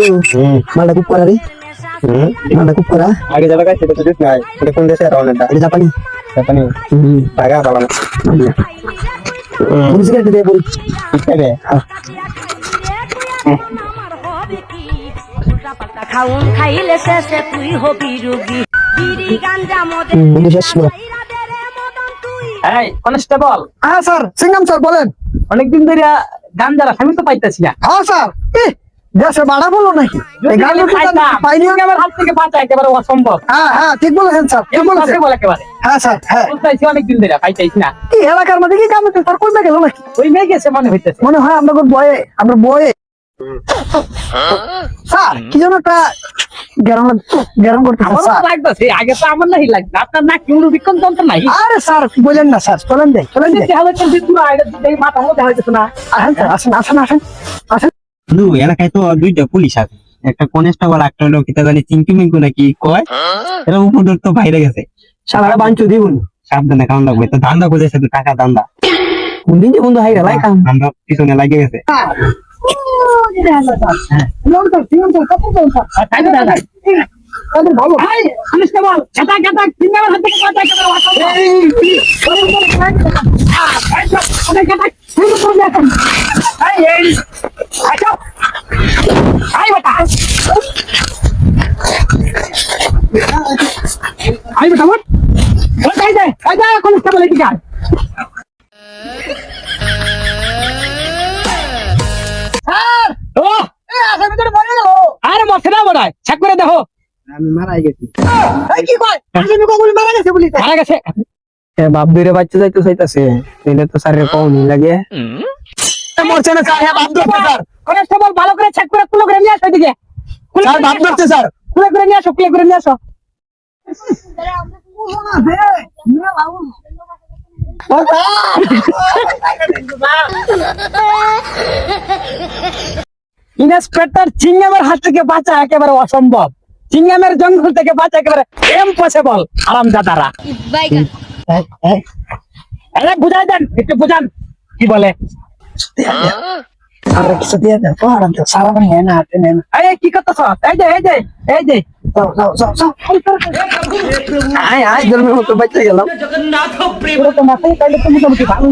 বন্ধু মালটা খুব করা রে। মালটা খুব করা আগে খাই সেটা তো নাই। এটা কোন দেশে এটা জাপানি। জাপানি? টাকা পালাম কোন সিগারেট দিয়ে বল রে খাউন খাইলে শেষে তুই হবি রুগী বিড়ি গাঞ্জা মদে বন্ধু শেষ বল। এই কনস্টেবল। হ্যাঁ স্যার। স্যার বলেন। অনেকদিন ধরে গাঞ্জার আমি তো পাইতেছি না। হ্যাঁ স্যার। এ দেশে বাড়া বলো নাকি? আমার হাত থেকে বাঁচা একেবারে অসম্ভব। হ্যাঁ হ্যাঁ ঠিক বলেছেন স্যার ঠিক বলেছেন। বলে একেবারে। হ্যাঁ স্যার হ্যাঁ। ধরে না। কি এলাকার মধ্যে কি কাম স্যার কই গেল নাকি? ওই মেয়ে গেছে মনে হইতেছে। মনে হয় আমরা বয়ে আমরা বয়ে স্যার কি যেন একটা করতে স্যার। লাগতেছে আগে তো আমার নাই লাগবে আপনার না নাই আরে স্যার বলেন না স্যার চলেন যাই চলেন যাই। দেখা যাচ্ছে পুরো আইডা মাথা মধ্যে হইতেছে না। আসেন স্যার আসেন আসেন আসেন। আসেন। দু এলাকায় তো দুইটা পুলিশ আছে একটা কনস্টেবল একটা লোক কিতা জানি চিঙ্কু মিঙ্কু নাকি কয় এরা উপর তো বাইরে গেছে সারা বাঞ্চু দিবুন সাবধানে কারণ লাগবে তো ধান্দা খুঁজেছে তো টাকা ধান্দা কোন দিন যে বন্ধু হাই গেল কাম আমরা পিছনে লাগে গেছে এই কনস্টেবল গাটা গাটা কিনে হাত থেকে বাঁচা একেবারে অসম্ভব এই এই আচ্ছা আই বেটা আই বেটা বল বল যা কনস্টেবল এদিকে আয় স্যার! ও! আরে মরছে না বড়াই চেক করে দেখো। আমি মারাই গেছি। কি কয়? আসামি কবুল মারা গেছে বলি মারা গেছে। বাপ দুইরে বাচ্চা যাইতে চাইতাছে। এটা তো স্যারের কম লাগে। মরছে না স্যার। হ্যাঁ বাপ ধরছে স্যার। কনস্টেবল ভালো করে চেক করে কুলো করে নিয়ে আসো এদিকে। স্যার করে বাপ নিয়ে স্যার। কুলো করে নিয়ে আসো কুলো করে নিয়ে আসো। ইন্সপেক্টর চিংগামের হাত থেকে বাঁচা একেবারে অসম্ভব। চিংগামের জঙ্গল থেকে বাঁচা একেবারে ইম্পসিবল আরাম দাদারা আরে বুঝাই দেন, একটু বুঝান, কি বলে? আর, কিছু দিয়ে দেন সারা নেন এই, কি করতেছ? এই যে এই যে এই যে। যাও যাও যাও যাও আয় আয় জন্মের মতো বাচ্চা গেলাম। পুরো তো মাথায় তাইলে তো মোটামুটি ভালো